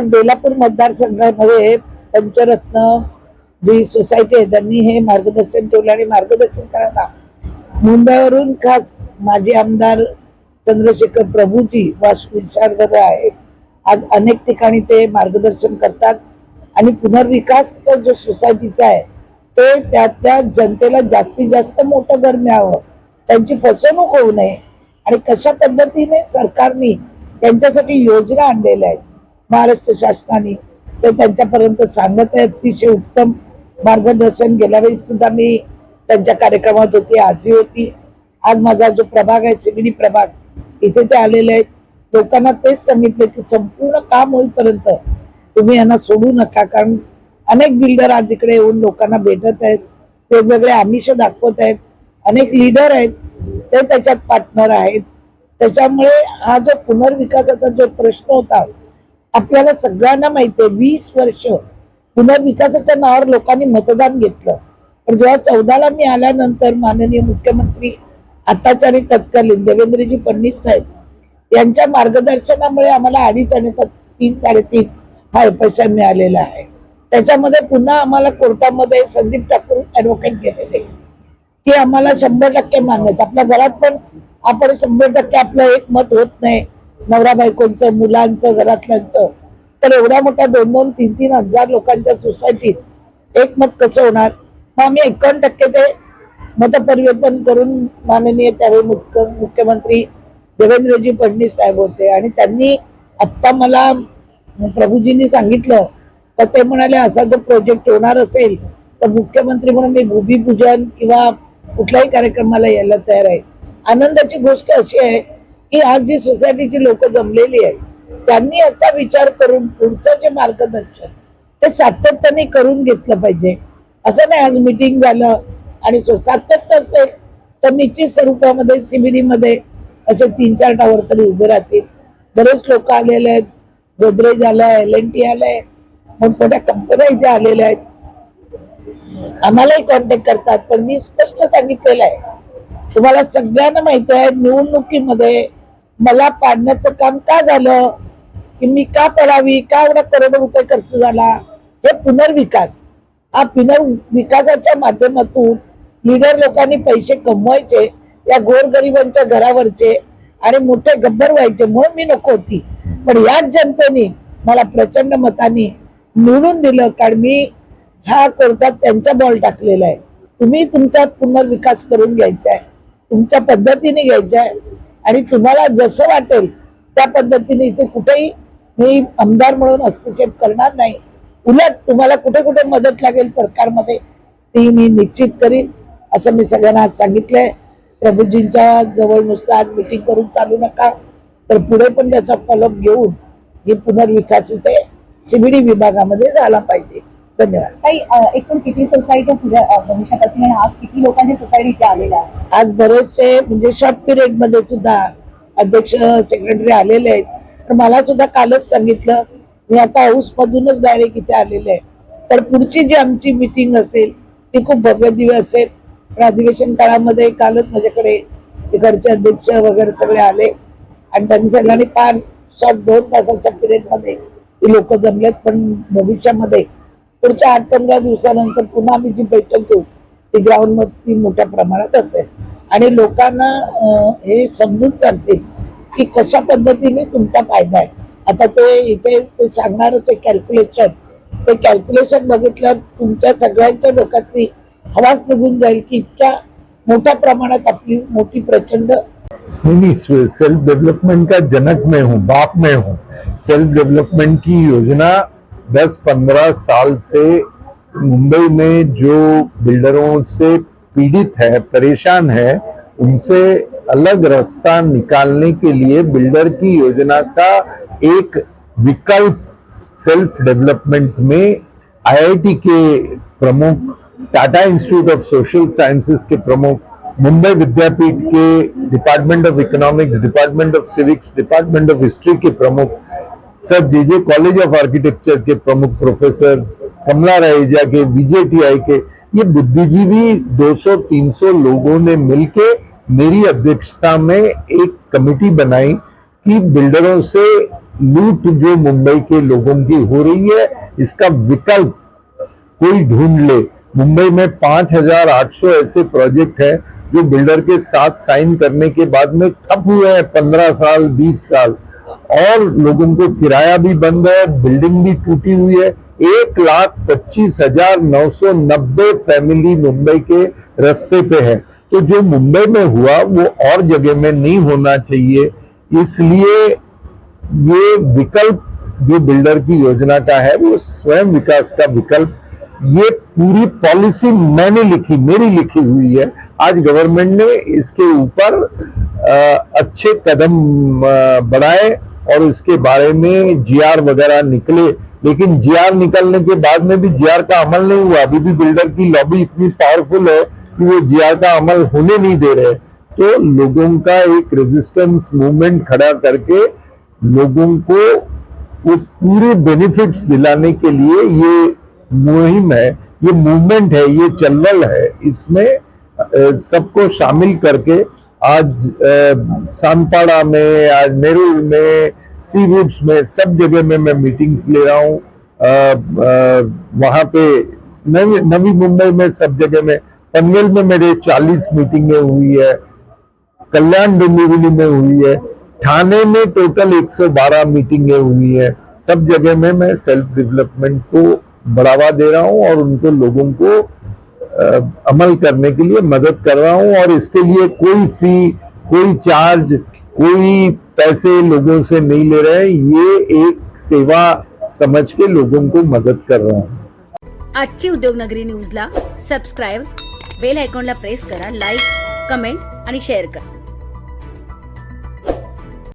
आज बेलापूर मतदारसंघामध्ये पंचरत्न जी सोसायटी आहे त्यांनी हे मार्गदर्शन ठेवलं आणि मार्गदर्शन करायला मुंबईवरून खास माजी आमदार चंद्रशेखर प्रभूजी वा आहेत. आज अनेक ठिकाणी ते मार्गदर्शन करतात. आणि पुनर्विकासचा जो सोसायटीचा आहे ते त्या जनतेला जास्तीत जास्त मोठं घर मिळावं. त्यांची फसवणूक होऊ नये. आणि कशा पद्धतीने सरकारने त्यांच्यासाठी योजना आणलेल्या आहेत महाराष्ट्र शासनाने ते त्यांच्यापर्यंत सांगत आहे अतिशय उत्तम मार्गदर्शन गेल्या वेळी सुद्धा मी त्यांच्या कार्यक्रमात होती आजही होती. आज माझा जो प्रभाग आहे सिमिनी प्रभाग इथे ते आलेले आहेत. लोकांना तेच सांगितले की संपूर्ण काम होईपर्यंत तुम्ही यांना सोडू नका कारण अनेक बिल्डर आज इकडे येऊन लोकांना भेटत आहेत. वेगवेगळे आमिष दाखवत आहेत. अनेक लीडर आहेत. ते त्याच्यात पार्टनर आहेत. त्याच्यामुळे हा जो पुनर्विकासाचा जो प्रश्न होता आपल्याला सगळ्यांना माहिती आहे वीस वर्ष पुनर्विकासाच्या नावावर लोकांनी मतदान घेतलं. पण जेव्हा चौदाला मी आल्यानंतर माननीय मुख्यमंत्री आताचे आणि तत्कालीन देवेंद्रजी फडणवीस साहेब यांच्या मार्गदर्शनामुळे आम्हाला अडीच आणि तीन साडेतीन हा पैसा मिळालेला आहे. त्याच्यामध्ये पुन्हा आम्हाला कोर्टामध्ये संदीप ठाकूर ऍडव्होकेट गेलेले की आम्हाला शंभर टक्के मान्यता आपल्या घरात पण आपण शंभर टक्के आपलं एक मत होत नाही. नवरा बायकोंचं मुलांचं घरातल्यांचं. तर एवढ्या मोठ्या दोन दोन तीन तीन हजार लोकांच्या सोसायटीत एक मत कसं होणार? मग आम्ही एकावन्न टक्के ते मतपरिवर्तन करून माननीय त्यावेळी मुख्य- मुख्यमंत्री देवेंद्रजी फडणवीस साहेब होते. आणि त्यांनी आत्ता मला प्रभूजींनी सांगितलं तर ते म्हणाले असा जर प्रोजेक्ट होणार असेल तर मुख्यमंत्री म्हणून मी भूमिपूजन किंवा कुठल्याही कार्यक्रमाला यायला तयार आहे. आनंदाची गोष्ट अशी आहे ही आज जी सोसायटीची लोक जमलेली आहेत त्यांनी याचा विचार करून पुढचं जे मार्गदर्शन ते सातत्याने करून घेतलं पाहिजे. असं नाही आज मिटिंग झालं आणि सातत्य असेल तर निश्चित स्वरूपामध्ये सीबीडीमध्ये मध्ये असे तीन चार टावर तरी उभे राहतील. बरेच लोक आलेले आहेत गोदरेज आलंय एल एन टी आलंय मोठमोठ्या कंपन्या इथे आलेल्या आहेत. आम्हालाही कॉन्टॅक्ट करतात पण मी स्पष्ट सांगितलेलं आहे तुम्हाला सगळ्यांना माहिती आहे निवडणुकीमध्ये मला पाडण्याचं काम का झालं? की मी का पडावी का एवढा करोड रुपये खर्च झाला? हे पुनर्विकास. हा पुनर्विकासाच्या माध्यमातून लीडर लोकांनी पैसे कमवायचे या गोरगरिबांच्या घरावरचे आणि मोठे गब्बर व्हायचे म्हणून मी नको होती. पण याच जनतेने मला प्रचंड मताने निवडून दिलं कारण मी हा कोर्टात त्यांचा बॉल टाकलेला आहे. तुम्ही तुमचा पुनर्विकास करून घ्यायचा आहे. तुमच्या पद्धतीने घ्यायचा आहे. आणि तुम्हाला जसं वाटेल त्या पद्धतीने इथे कुठेही मी आमदार म्हणून हस्तक्षेप करणार नाही. उलट तुम्हाला कुठे कुठे मदत लागेल सरकारमध्ये ती मी निश्चित करीन असं मी सगळ्यांना आज सांगितलंय. प्रभूजींच्या जवळ नुसतं आज मिटिंग करून चालू नका तर पुढे पण त्याचा फॉलोअप घेऊन ही पुनर्विकास इथे सीबीडी विभागामध्ये झाला पाहिजे. धन्यवाद. काही अ, एकूण किती सोसायटी पुढे भविष्यात आणि आज किती लोकांची सोसायटी इथे आलेल्या आज बरेचसे म्हणजे शॉर्ट पिरियडमध्ये सुद्धा अध्यक्ष सेक्रेटरी आलेले आहेत. तर मला सुद्धा कालच सांगितलं मी आता हाऊस मधूनच डायरेक्ट इथे आलेले आहे. तर पुढची जी आमची मिटिंग असेल ती खूप भव्य दिव्य असेल. पण अधिवेशन काळामध्ये कालच माझ्याकडे घरचे अध्यक्ष वगैरे सगळे आले. आणि त्यांनी सगळ्यांनी फार शॉर्ट दोन तासाच्या पिरियडमध्ये ही लोक जमलेत. पण भविष्यामध्ये पुढच्या आठ पंधरा दिवसानंतर पुन्हा आम्ही जी बैठक घेऊ ती ग्राउंडमध्ये मोठ्या प्रमाणात असेल. आणि लोकांना हे समजून सांगतील की कशा पद्धतीने तुमचा फायदा आहे. आता ते इथे ते सांगणारच आहे कॅल्क्युलेशन ते कॅल्क्युलेशन बघितल्यावर तुमच्या सगळ्यांच्या डोक्यातली हवाच निघून जाईल की इतक्या मोठ्या प्रमाणात आपली मोठी प्रचंड नहीं सेल्फ डेवलपमेंट का जनक मैं हूँ बाप मैं हूँ. सेल्फ डेवलपमेंट की योजना 10-15 साल से मुंबई में जो बिल्डरों से पीड़ित है, परेशान है, उनसे अलग रास्ता निकालने के लिए बिल्डर की योजना का एक विकल्प सेल्फ डेवलपमेंट में आईआईटी के प्रमुख Tata institute of social sciences के प्रमुख, मुंबई विद्यापीठ के department of economics department of civics department of history के प्रमुख sir J J college of architecture के प्रमुख प्रोफेसर कमला रहेजा के बीजेटीआई के ये बुद्धिजीवी 200-300 लोगों ने मिलके मेरी अध्यक्षता में एक कमेटी बनाई कि बिल्डरों से लूट जो मुंबई के लोगों की हो रही है इसका विकल्प कोई ढूंढ ले। मुंबई में 5,800 ऐसे प्रोजेक्ट है जो बिल्डर के साथ साइन करने के बाद में ठप हुए हैं 15 साल 20 साल। और लोगों को किराया भी बंद है, बिल्डिंग भी टूटी हुई है। एक लाख पच्चीस हज़ार नौ सौ नब्बे फैमिली मुंबई के रस्ते पे है। तो जो मुंबई में हुआ, वो और जगह में नहीं होना चाहिए। इसलिए ये विकल्प, जो बिल्डर की योजना का है, वो स्वयं विकास का विकल्प, ये पूरी पॉलिसी मैंने लिखी, मेरी लिखी हुई है। आज गवर्नमेंट ने इसके ऊपर अच्छे कदम बढ़ाए और इसके बारे में जीआर वगैरह निकले। लेकिन जीआर निकलने के बाद में भी जीआर का अमल नहीं हुआ। अभी भी बिल्डर की लॉबी इतनी पावरफुल है कि वो जीआर का अमल होने नहीं दे रहे। तो लोगों का एक रेजिस्टेंस मूवमेंट खड़ा करके लोगों को वो पूरे बेनिफिट्स दिलाने के लिए ये मुहिम है, ये मूवमेंट है, ये चलवल है। इसमें सबको शामिल करके आज सानपाड़ा में, आज नेहरू में सी रूट्स में, सब जगह में मैं मीटिंग्स ले रहा हूँ। वहाँ पे नवी मुंबई में सब जगह में, पनवेल में मेरे 40 मीटिंगें हुई है। कल्याण डोंबिवली में हुई है। ठाणे में टोटल 112 मीटिंगें हुई है। सब जगह में मैं सेल्फ डेवलपमेंट को बढ़ावा दे रहा हूँ और उनको लोगों को अमल करने के लिए मदद कर रहा हूँ और इसके लिए कोई फ़ी कोई चार्ज कोई पैसे लोगों से नहीं ले रहे हैं, ये एक सेवा समझ के लोगों को मदद कर रहा हूँ। आजची उद्योगनगरी न्यूजला सबस्क्राईब बेल आयकॉनला प्रेस करा लाइक कमेंट और शेयर करा।